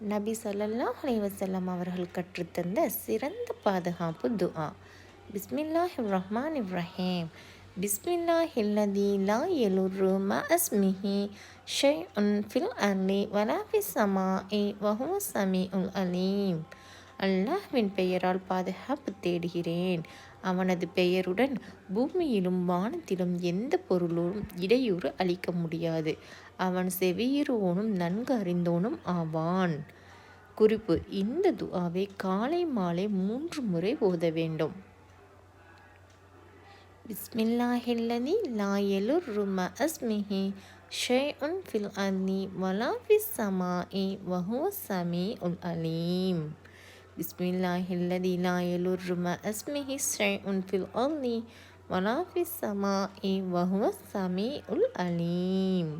நபி சொல்லல்லா அலைஹி அவர்கள் கற்றுத்தந்த சிறந்த பாதுகாப்பு துஆ. பிஸ்மில்லாஹ் ரஹ்மான் இப்ராஹிம் ரஹீம் பிஸ்மில்லாஹில்லதி லா எலூரு மா அஸ்மிஹி ஷை உன் ஃபில் அர்லி சமா ஏ வஹு சமி உல் அலீம். அல்லாஹ்வின் பெயரால் பாதுகாப்பு தேடுகிறேன். அவனது பெயருடன் பூமியிலும் வானத்திலும் எந்த பொருளும் இடையூறு அளிக்க முடியாது. அவன் செவியுறுவோனும் நன்கு அறிந்தோனும் ஆவான். குறிப்பு இந்த துவாவை காலை மாலை மூன்று முறை ஓத வேண்டும். பிஸ்மில்லாஹில்லதி லா அஸ்மிஹி மஅஸ்மிஹி ஷைஉன் ஃபில் அர்லி வலா ஃபிஸ் வஹோ வஹுவ உன் அலீம். பிஸ்மில்லாஹில்லதி லா யலுர்ரு மஅஸ்மிஹி ஷைஉன் ஃபில் அர்லி வலா ஃபிஸ் ஸமாஇ வஹுவ ஸமீஉல் அலீம்